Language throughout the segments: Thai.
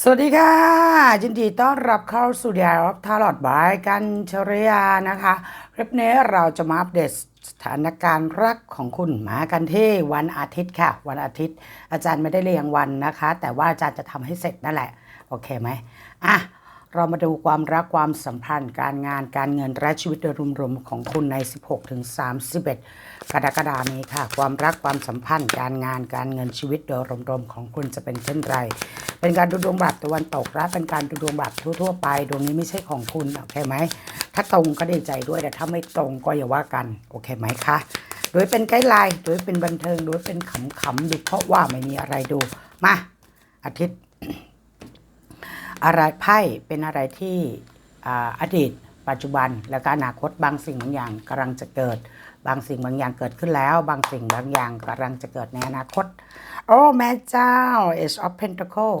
สวัสดีค่ะยินดีต้อนรับเข้าสู่เดียร์ทาร์ลอดบายกันชริยานะคะคลิปนี้เราจะมาอัปเดตสถานการณ์รักของคุณมากันที่วันอาทิตย์ค่ะ วันอาทิตย์ อาจารย์ไม่ได้เรียงวันนะคะ แต่ว่าอาจารย์จะทำให้เสร็จนั่นแหละ โอเคไหมอะ เรามาดูความรักความสัมพันธ์ การงานการเงินและชีวิตโดยรวมๆของคุณใน 16ถึง31 กรกฎาคมนี้ค่ะ ความรักความสัมพันธ์ การงานการเงินชีวิตโดยรวมๆของคุณจะเป็นเช่นไร เป็นการดูดวงแบบตะวันตกและเป็นการดูดวงแบบทั่วๆไปดวงนี้ไม่ใช่ของคุณโอเคไหมถ้าตรงก็ดีใจด้วยแต่ถ้าไม่ตรงก็อย่าว่ากันโอเคไหมคะโดยเป็นไกด์ไลน์โดยเป็นบันเทิงโดยเป็นขำๆดูเพราะว่าไม่มีอะไรดูมาอาทิตย์ อะไรไพ่เป็นอะไรที่อดีต ปัจจุบันและก็อนาคตบางสิ่งบางอย่างกำลังจะเกิด บางสิ่งบางอย่างเกิดขึ้นแล้ว บางสิ่งบางอย่างกำลังจะเกิดในอนาคต โอ้แม่เจ้า Ace of Pentacle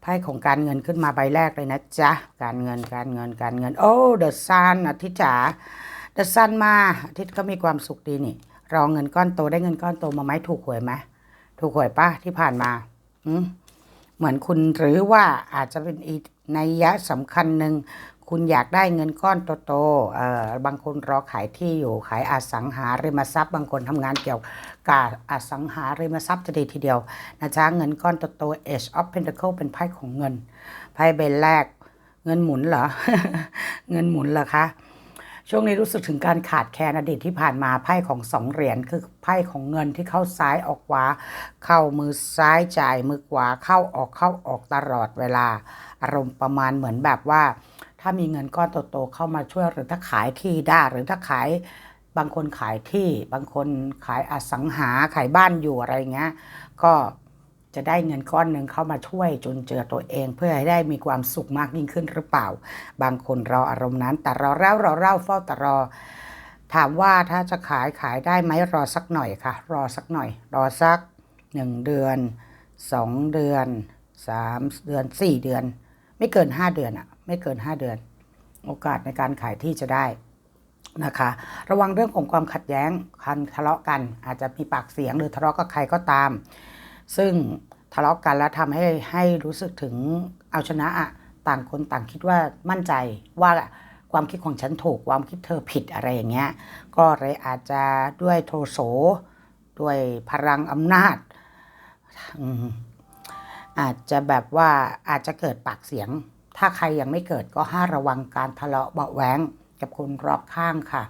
ไพ่ของการเงินขึ้นมาใบแรกเลยนะจ๊ะ การเงินการเงินการเงิน โอ้ The Sun อาทิตย์จ๋า The Sun มาอาทิตย์ก็มีความสุขดีนี่รองเงินก้อนโตได้เงินก้อนโตมาไหมถูกหวยไหมถูกหวยปะที่ผ่านมาอืม เหมือนคุณหรือว่าอาจจะเป็นอีกนัยยะสำคัญหนึ่งคุณอยากได้เงินก้อนโตๆเอ่อบางคนรอขายที่อยู่ขายอสังหาริมทรัพย์ บางคนทำงานเกี่ยวกับอสังหาริมทรัพย์จะดีทีเดียวนะจ๊ะเงินก้อนโตๆ Age of Pentacle เป็นไพ่ของเงินไพ่ใบแรกเงินหมุนเหรอ เงินหมุนเหรอคะ ช่วงนี้รู้สึกถึงการขาดแคลนอดีตที่ผ่านมาไพ่ของสองเหรียญคือไพ่ของเงินที่เข้าซ้ายออกขวา เข้ามือซ้ายจ่ายมือขวาเข้าออกเข้าออกตลอดเวลา อารมณ์ประมาณเหมือนแบบว่า ถ้ามีเงินก้อนโตๆเข้ามาช่วยหรือถ้าขายที่ได้หรือถ้าขายบางคนขายที่ บางคนขายอสังหาขายบ้านอยู่อะไรเงี้ย ก็ จะได้เงินก้อนหนึ่งเข้ามาช่วยจนเจอตัวเอง เพื่อให้ได้มีความสุขมากยิ่งขึ้นหรือเปล่า บางคนรออารมณ์นั้น แต่รอเล่ารอเล่าเฝ้าแต่รอ ถามว่าถ้าจะขายขายได้ไหมรอสักหน่อยค่ะ รอสักหน่อย รอสักหนึ่งเดือนสองเดือนสามเดือนสี่เดือน ไม่เกินห้าเดือนอะไม่เกินห้าเดือน โอกาสในการขายที่จะได้นะคะ ระวังเรื่องของความขัดแย้งคันทะเลาะกัน อาจจะมีปากเสียงหรือทะเลาะกับใครก็ตาม ซึ่งทะเลาะกันแล้วทำให้ให้รู้สึกถึงเอาชนะอะต่างคนต่างคิดว่ามั่นใจว่าความคิดของฉันถูกความคิดเธอผิดอะไรอย่างเงี้ยก็เลยอาจจะด้วยโทโสด้วยพลังอำนาจ อาจจะแบบว่าอาจจะเกิดปากเสียง ถ้าใครยังไม่เกิดก็ห้าระวังการทะเลาะเบาแหวงกับคนรอบข้างค่ะ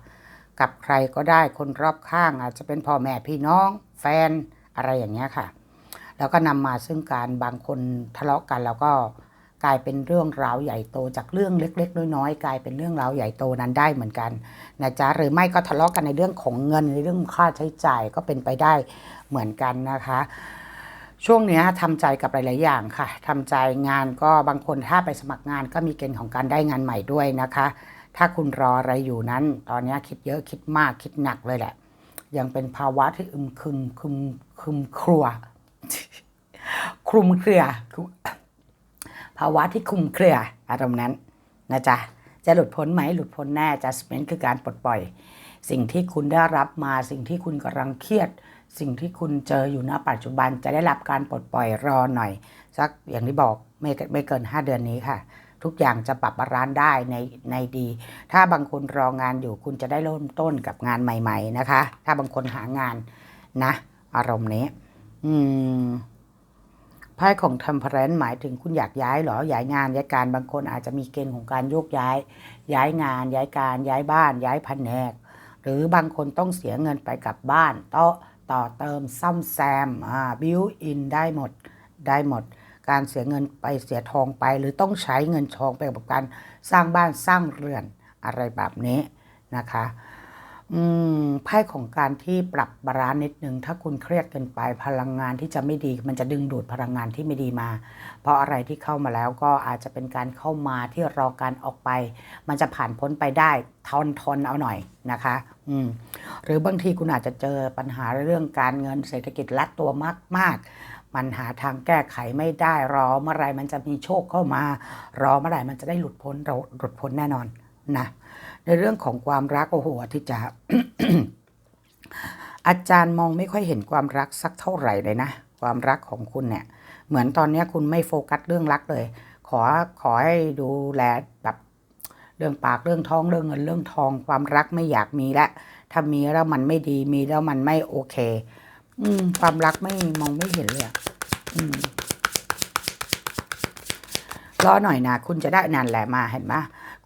กับใครก็ได้คนรอบข้าง อาจจะเป็นพ่อแม่พี่น้อง แฟนอะไรอย่างเงี้ยค่ะ แล้วก็นำมาซึ่งการบางคนทะเลาะกันแล้วก็กลายเป็นเรื่องราวใหญ่โตจากเรื่องเล็ก ๆ น้อยๆกลายเป็นเรื่องราวใหญ่โตนั้นได้เหมือนกันนะจ๊ะหรือไม่ก็ทะเลาะกันในเรื่องของเงินในเรื่องค่าใช้จ่ายก็เป็นไปได้เหมือนกันนะคะ ช่วงนี้ยทำใจกับหลาย ๆ อย่างค่ะทำใจงานก็บางคนถ้าไปสมัครงานก็มีเกณฑ์ของการได้งานใหม่ด้วยนะคะ ถ้าคุณรออะไรอยู่นั้น ตอนนี้คิดเยอะคิดมากคิดหนักเลยแหละ ยังเป็นภาวะที่อึมครึมครึมครึมครัวค คลุมเครือ ภาวะที่คลุมเครืออารมณ์นั้นนะจ๊ะจะหลุดพ้นไหมหลุดพ้นแน่ adjustment คือการปลดปล่อย สิ่งที่คุณได้รับมาสิ่งที่คุณกำลังเครียด สิ่งที่คุณเจออยู่ณปัจจุบันจะได้รับการปลดปล่อยรอหน่อย สักอย่างที่บอกไม่ไม่เกิน 5 เดือนนี้ค่ะ ทุกอย่างจะปรับร้านได้ในในดี ถ้าบางคนรองานอยู่คุณจะได้เริ่มต้นกับงานใหม่ ๆ นะคะ ถ้าบางคนหางานนะ อารมณ์นี้ อืมไพ่ของ temperance หมายถึงคุณอยากย้ายหรอ ย้ายงานย้ายการบางคนอาจจะมีเกณฑ์ของการโยกย้าย ย้ายงาน ย้ายการ ย้ายบ้าน ย้ายแผนก หรือบางคนต้องเสียเงินไปกับบ้านต่อต่อเติมซ่อมแซมอ่าบิวอินได้หมดได้หมด การเสียเงินไปเสียทองไป หรือต้องใช้เงินทองไปกับการสร้างบ้านสร้างเรือนอะไรแบบนี้นะคะ อืมไพ่ของการที่ปรับบาลานซ์นิดนึง ถ้าคุณเครียดเกินไปพลังงานที่จะไม่ดี มันจะดึงดูดพลังงานที่ไม่ดีมา เพราะอะไรที่เข้ามาแล้วก็อาจจะเป็นการเข้ามาที่รอการออกไป มันจะผ่านพ้นไปได้ทนทนเอาหน่อยนะคะ อืมหรือบางทีคุณอาจจะเจอปัญหาเรื่องการเงินเศรษฐกิจรัดตัวมาก ๆ มันหาทางแก้ไขไม่ได้รอเมื่อไรมันจะมีโชคเข้ามารอเมื่อไรมันจะได้หลุดพ้นเราหลุดพ้นแน่นอนนะ ในเรื่องของความรักโอ้โหที่จะอาจารย์มองไม่ค่อยเห็นความรักสักเท่าไหร่เลยนะ ความรักของคุณเนี่ย เหมือนตอนนี้คุณไม่โฟกัสเรื่องรักเลย ขอขอให้ดูแลแบบเรื่องปากเรื่องท้องเรื่องเงินเรื่องทอง ความรักไม่อยากมีละถ้ามีแล้วมันไม่ดีมีแล้วมันไม่โอเค อืม ความรักไม่มองไม่เห็นเลยอืมรอหน่อยนะคุณจะได้นันแหละมาเห็นไหม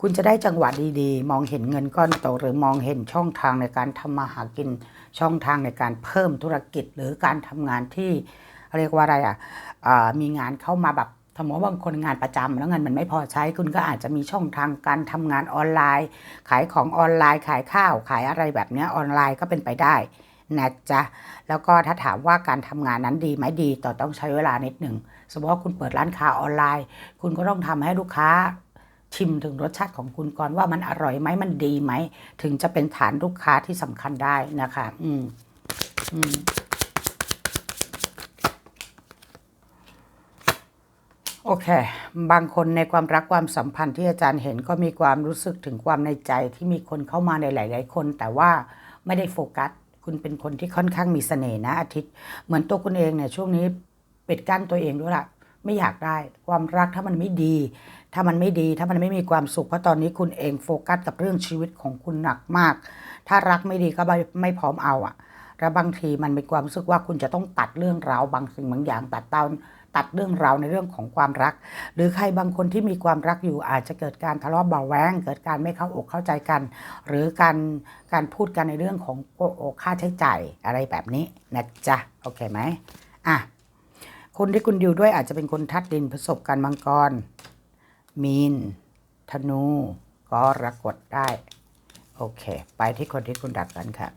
คุณจะได้จังหวะดีๆ มองเห็นเงินก้อนโตหรือมองเห็นช่องทางในการทำมาหากิน ช่องทางในการเพิ่มธุรกิจหรือการทำงานที่เรียกว่าอะไรอะอ่ามีงานเข้ามาแบบสมมติว่าบางคนงานประจำแล้วเงินมันไม่พอใช้คุณก็อาจจะมีช่องทางการทำงานออนไลน์ ขายของออนไลน์ ขายข้าว ขายอะไรแบบเนี้ยออนไลน์ก็เป็นไปได้นะจ๊ะแล้วก็ถ้าถามว่าการทำงานนั้นดีไหมดีแต่ต้องใช้เวลานิดหนึ่งสมมติว่าคุณเปิดร้านค้าออนไลน์ คุณก็ต้องทำให้ลูกค้า ชิมถึงรสชาติของคุณก่อนว่ามันอร่อยไหมมันดีไหม ถึงจะเป็นฐานลูกค้าที่สำคัญได้นะคะ อืมอืมโอเค บางคนในความรักความสัมพันธ์ที่อาจารย์เห็นก็มีความรู้สึกถึงความในใจที่มีคนเข้ามาในหลาย ๆ คน แต่ว่าไม่ได้โฟกัส คุณเป็นคนที่ค่อนข้างมีเสน่ห์นะอาทิตย์ เหมือนตัวคุณเองเนี่ยช่วงนี้ปิดกั้นตัวเองด้วยละไม่อยากได้ความรักถ้ามันไม่ดี ถ้ามันไม่ดีถ้ามันไม่มีความสุขเพราะตอนนี้คุณเองโฟกัสกับเรื่องชีวิตของคุณหนักมาก ถ้ารักไม่ดีก็ไม่ไม่พร้อมเอาอะแล้วบางทีมันมีความรู้สึกว่าคุณจะต้องตัดเรื่องราวบางสิ่งบางอย่างตัดตอนตัดเรื่องราวในเรื่องของความรัก หรือใครบางคนที่มีความรักอยู่อาจจะเกิดการทะเลาะเบาแวงเกิดการไม่เข้าอกเข้าใจกัน หรือการการพูดกันในเรื่องของค่าใช้จ่ายอะไรแบบนี้นะจ๊ะโอเคไหมอะคนที่คุณดิวด้วยอาจจะเป็นคนทัดดินประสบการณ์มังกร มีน ธนูก็รกฎได้ โอเค ไปที่คนที่คุณรักกันค่ะ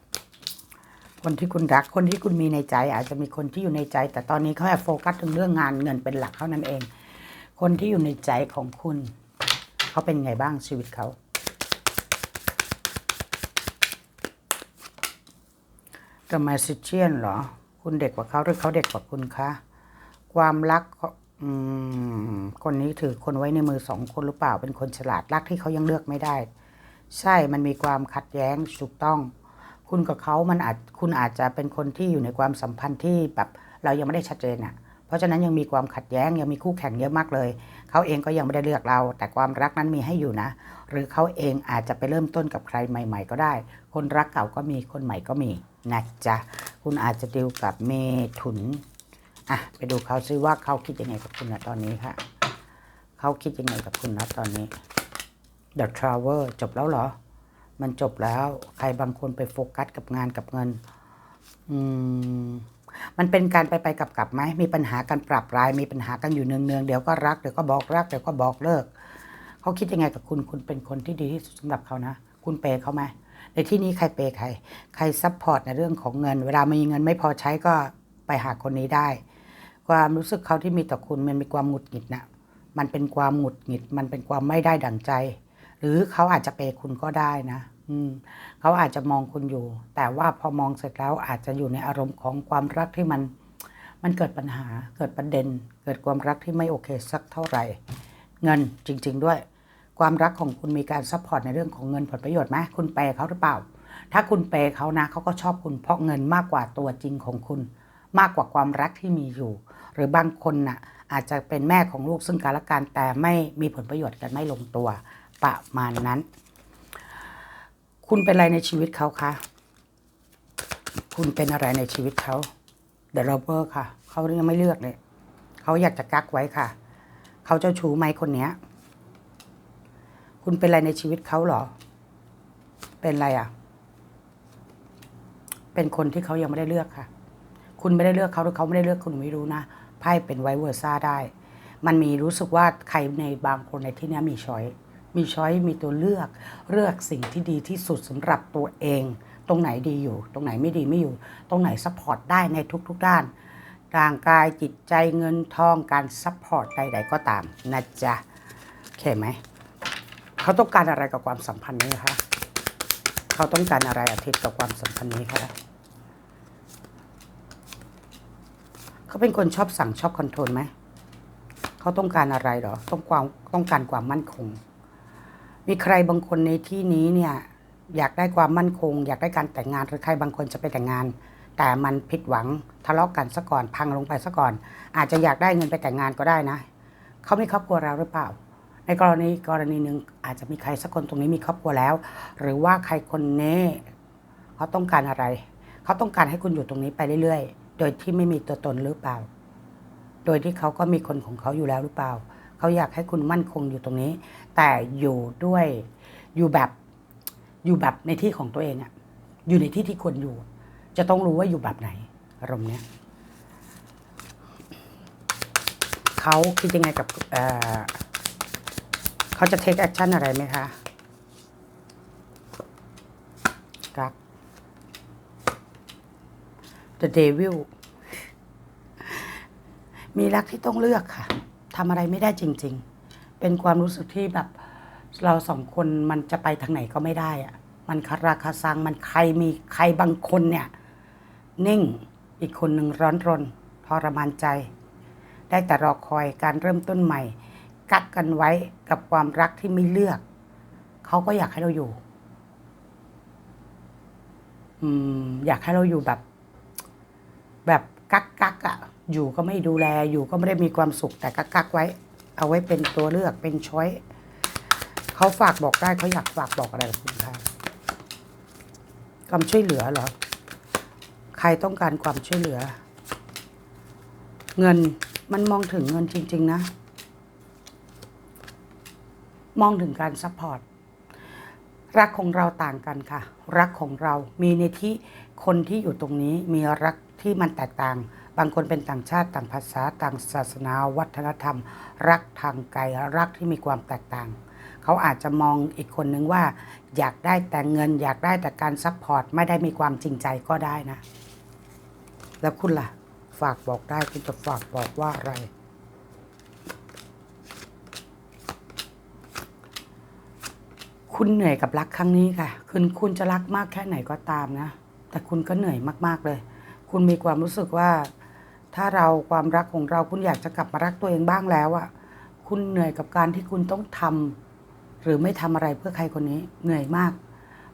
คนที่คุณรัก คนที่คุณมีในใจ อาจจะมีคนที่อยู่ในใจ แต่ตอนนี้เขาแอบโฟกัสถึงเรื่องงานเงินเป็นหลักเท่านั้นเอง คนที่อยู่ในใจของคุณ เขาเป็นไงบ้างชีวิตเขา The Magician เหรอ คุณเด็กกว่าเขาหรือเขาเด็กกว่าคุณคะ ความรัก อืม คนนี้ถือคนไว้ในมือสองคนหรือเปล่าเป็นคนฉลาดรักที่เขายังเลือกไม่ได้ ใช่มันมีความขัดแย้งถูกต้อง คุณกับเขามันอาจคุณอาจจะเป็นคนที่อยู่ในความสัมพันธ์ที่แบบเรายังไม่ได้ชัดเจนอะ เพราะฉะนั้นยังมีความขัดแย้งยังมีคู่แข่งเยอะมากเลย เขาเองก็ยังไม่ได้เลือกเรา แต่ความรักนั้นมีให้อยู่นะ หรือเขาเองอาจจะไปเริ่มต้นกับใครใหม่ ๆ ก็ได้ คนรักเก่าก็มีคนใหม่ก็มีนะจ๊ะคุณอาจจะดิวกับเมถุน อะไปดูเขาซิว่าเขาคิดยังไงกับคุณนะตอนนี้ค่ะ เขาคิดยังไงกับคุณนะตอนนี้ The Travel จบแล้วเหรอ มันจบแล้ว ใครบางคนไปโฟกัสกับงานกับเงิน อืม มันเป็นการไปไปกลับกลับไหม มีปัญหาการปรับราย มีปัญหากันอยู่เนืองเนืองเดี๋ยวก็รัก เดี๋ยวก็บอกรัก เดี๋ยวก็บอกเลิก เขาคิดยังไงกับคุณ คุณเป็นคนที่ดีที่สุดสำหรับเขานะ คุณเปย์เขาไหมในที่นี้ใครเปย์ใคร ใครซัพพอร์ตในเรื่องของเงิน เวลามีเงินไม่พอใช้ก็ไปหาคนนี้ได้ ความรู้สึกเขาที่มีต่อคุณมันมีความหงุดหงิดนะมันเป็นความหงุดหงิด มันเป็นความไม่ได้ดั่งใจ หรือเขาอาจจะเปคุณก็ได้นะอืมเขาอาจจะมองคุณอยู่ แต่ว่าพอมองเสร็จแล้วอาจจะอยู่ในอารมณ์ของความรักที่มัน มันเกิดปัญหา เกิดประเด็น เกิดความรักที่ไม่โอเคสักเท่าไหร่ เงินจริง ๆ ด้วย ความรักของคุณมีการซัพพอร์ตในเรื่องของเงินผลประโยชน์ไหมคุณเปย์เขาหรือเปล่า ถ้าคุณเปย์เขานะเขาก็ชอบคุณเพราะเงินมากกว่าตัวจริงของคุณ มากกว่าความรักที่มีอยู่ รือบางคนน่ะอาจจะเป็นแม่ของลูกซึ่งกันและกันแต่ไม่มีผลประโยชน์กันไม่ลงตัวประมาณนั้น คุณเป็นอะไรในชีวิตเขาคะคุณเป็นอะไรในชีวิตเขาเดอะโรเบอร์ค่ะ เขายังไม่เลือกเลยเขาอยากจะกักไว้ค่ะ เขาเจ้าชู้ไหมคนเนี้ย คุณเป็นอะไรในชีวิตเขาหรอ เป็นอะไรอะ เป็นคนที่เขายังไม่ได้เลือกค่ะ คุณไม่ได้เลือกเขาหรือเขาไม่ได้เลือกคุณไม่รู้นะ ไพ่เป็นไวเวอร์ซ่าได้ มันมีรู้สึกว่าใครในบางคนในที่นี้มีช้อยมีช้อยมีตัวเลือกเลือกสิ่งที่ดีที่สุดสำหรับตัวเอง ตรงไหนดีอยู่ ตรงไหนไม่ดีไม่อยู่ ตรงไหนซัพพอร์ตได้ในทุกๆด้านร่างกายจิตใจเงินทองการซัพพอร์ตใดๆก็ตามนะจ๊ะโอเคไหมเขาต้องการอะไรกับความสัมพันธ์นี้คะเขาต้องการอะไรอาทิตย์กับความสัมพันธ์นี้คะ เขาเป็นคนชอบสั่งชอบคอนโทรลไหมเขาต้องการอะไรหรอ ต้องความต้องการความมั่นคง มีใครบางคนในที่นี้เนี่ยอยากได้ความมั่นคง อยากได้การแต่งงานหรือใครบางคนจะไปแต่งงาน แต่มันผิดหวังทะเลาะกันซะก่อนพังลงไปซะก่อน อาจจะอยากได้เงินไปแต่งงานก็ได้นะเขามีครอบครัวแล้วหรือเปล่า ในกรณีกรณีหนึ่งอาจจะมีใครสักคนตรงนี้มีครอบครัวแล้ว หรือว่าใครคนนี้เขาต้องการอะไร เขาต้องการให้คุณอยู่ตรงนี้ไปเรื่อยๆ โดยที่ไม่มีตัวตนหรือเปล่า โดยที่เขาก็มีคนของเขาอยู่แล้วหรือเปล่า เขาอยากให้คุณมั่นคงอยู่ตรงนี้ แต่อยู่ด้วยอยู่แบบอยู่แบบในที่ของตัวเองอะอยู่ในที่ที่ควรอยู่ จะต้องรู้ว่าอยู่แบบไหนอารมณ์เนี้ยเขาคิดยังไงกับเเขาจะ take action อะไรไหมคะรัก The Devil มีรักที่ต้องเลือกค่ะทำอะไรไม่ได้จริง ๆ เป็นความรู้สึกที่แบบ เราสองคนมันจะไปทางไหนก็ไม่ได้อะมันคาราคาซังมันใครมีใครบางคนเนี่ย นิ่งอีกคนหนึ่งร้อนรนทรมานใจ ได้แต่รอคอยการเริ่มต้นใหม่ กักกันไว้กับความรักที่ไม่เลือก เขาก็อยากให้เราอยู่ อืม อยากให้เราอยู่แบบ แบบกักกักๆอะอยู่ก็ไม่ดูแลอยู่ก็ไม่ได้มีความสุขแต่กักกักไว้ เอาไว้เป็นตัวเลือกเป็นช้อยเขาฝากบอกได้เขาอยากฝากบอกอะไรกับคุณคะความช่วยเหลือเหรอใครต้องการความช่วยเหลือ เงินมันมองถึงเงินจริง ๆ นะ มองถึงการซัพพอร์ตรักของเราต่างกันค่ะ รักของเรามีในที่คนที่อยู่ตรงนี้มีรัก ที่มันแตกต่าง บางคนเป็นต่างชาติต่างภาษาต่างศาสนาวัฒนธรรม รักทางไกลรักที่มีความแตกต่าง เขาอาจจะมองอีกคนนึงว่า อยากได้แต่เงิน อยากได้แต่การซัพพอร์ตไม่ได้มีความจริงใจก็ได้นะ แล้วคุณล่ะ ฝากบอกได้คุณจะฝากบอกว่าอะไรคุณเหนื่อยกับรักครั้งนี้ค่ะ คุณคุณจะรักมากแค่ไหนก็ตามนะ แต่คุณก็เหนื่อยมาก ๆ เลย คุณมีความรู้สึกว่า ถ้าเราความรักของเราคุณอยากจะกลับมารักตัวเองบ้างแล้วอะคุณเหนื่อยกับการที่คุณต้องทำหรือไม่ทำอะไรเพื่อใครคนนี้ เหนื่อยมาก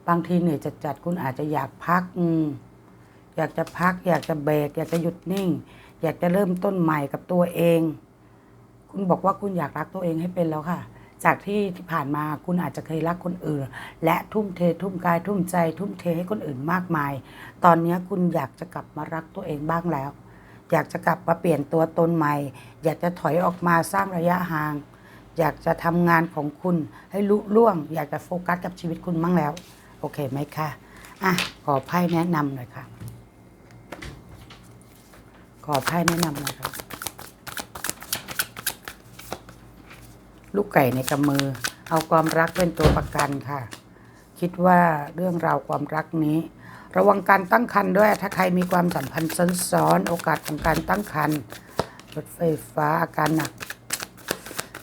บางทีเหนื่อยจัดๆคุณอาจจะอยากพักอืมอยากจะพัก อยากจะเบรกอยากจะหยุดนิ่ง อยากจะเริ่มต้นใหม่กับตัวเอง คุณบอกว่าคุณอยากรักตัวเองให้เป็นแล้วค่ะ จากที่ที่ผ่านมาคุณอาจจะเคยรักคนอื่น และทุ่มเททุ่มกายทุ่มใจ ทุ่มเทให้คนอื่นมากมาย ตอนนี้คุณอยากจะกลับมารักตัวเองบ้างแล้ว อยากจะกลับมาเปลี่ยนตัวตนใหม่ อยากจะถอยออกมาสร้างระยะห่าง อยากจะทำงานของคุณให้ลุล่วง อยากจะโฟกัสกับชีวิตคุณบ้างแล้ว โอเคไหมคะอะขอไพ่แนะนำหน่อยค่ะ ขอไพ่แนะนำหน่อยครั ลูกไก่ในกำมือ เอาความรักเป็นตัวประกันค่ะ คิดว่าเรื่องราวความรักนี้ ระวังการตั้งครรภ์ด้วย ถ้าใครมีความสัมพันธ์ซ้อนๆโอกาสของการตั้งครรภ์รถไฟฟ้าอาการหนัก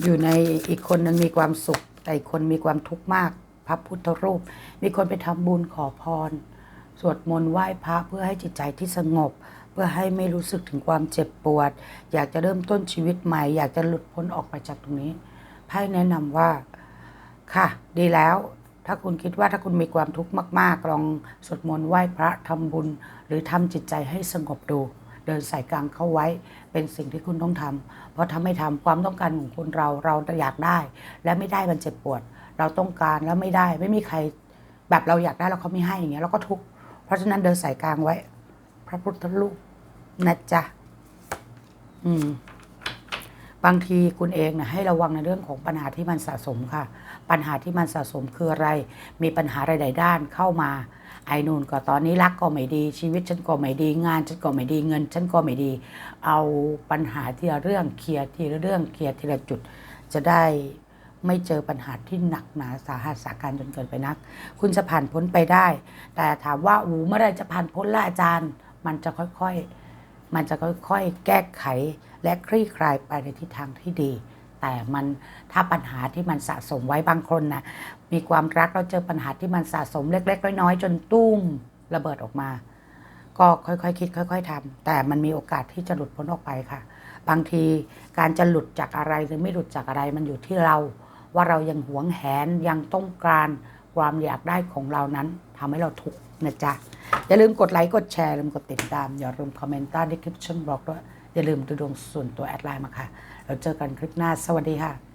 อยู่ในอีกคนหนึงมีความสุข แต่อีกคนมีความทุกข์มาก พระพุทธรูป มีคนไปทำบุญขอพร สวดมนต์ไหว้พระเพื่อให้จิตใจที่สงบ เพื่อให้ไม่รู้สึกถึงความเจ็บปวด อยากจะเริ่มต้นชีวิตใหม่ อยากจะหลุดพ้นออกไปจากตรงนี้ ไพ่แนะนำว่าค่ะ ดีแล้ว ถ้าคุณคิดว่าถ้าคุณมีความทุกข์มาก ๆ ลองสวดมนต์ไหว้พระทำบุญ หรือทำจิตใจให้สงบดู เดินสายกลางเข้าไว้ เป็นสิ่งที่คุณต้องทำเพราะถ้าไม่ทำความต้องการของคนเราเราอยากได้ และไม่ได้มันเจ็บปวด เราต้องการแล้วไม่ได้ไม่มีใครแบบเราอยากได้แล้วเขาไม่ให้อย่างเงี้ยเราก็ทุกข์เพราะฉะนั้นเดินสายกลางไว้ พระพุทธรูปนะจ๊ะอืม บางทีคุณเองนะให้ระวังในเรื่องของปัญหาที่มันสะสมค่ะ ปัญหาที่มันสะสมคืออะไร มีปัญหาใดๆด้านเข้ามา ไอ้นูนก็ตอนนี้รักก็ไม่ดี ชีวิตฉันก็ไม่ดี งานฉันก็ไม่ดีเงินฉันก็ไม่ดี เอาปัญหาทีละเรื่องเคลียร์ทีละเรื่องเคลียร์ทีละจุด จะได้ไม่เจอปัญหาที่หนักหนาสาหัสสาการจนเกินไปนัก คุณจะผ่านพ้นไปได้ แต่ถามว่าอูเมื่อไรจะผ่านพ้นล่ะอาจารย์ มันจะค่อยๆ มันจะค่อยๆ แก้ไข และคลี่คลายไปในทิศทางที่ดี แต่มันถ้าปัญหาที่มันสะสมไว้บางคนนะมีความรักเราเจอปัญหาที่มันสะสมเล็กๆน้อยๆจนตุ้มระเบิดออกมา ก็ค่อยๆคิด ค่อย ๆทำแต่มันมีโอกาสที่จะหลุดพ้นออกไปค่ะ บางทีการจะหลุดจากอะไรหรือไม่หลุดจากอะไรมันอยู่ที่เรา ว่าเรายังหวงแหนยังต้องการความอยากได้ของเรานั้นทำให้เราทุกข์นะจ๊ะอย่าลืมกดไลค์กดแชร์อย่าลืมกดติดตาม อย่าลืมคอมเมนต์ใต้ description box ด้วย อย่าลืมดูดวงส่วนตัวแอดไลน์มาค่ะ เราเจอกันคลิปหน้า สวัสดีค่ะ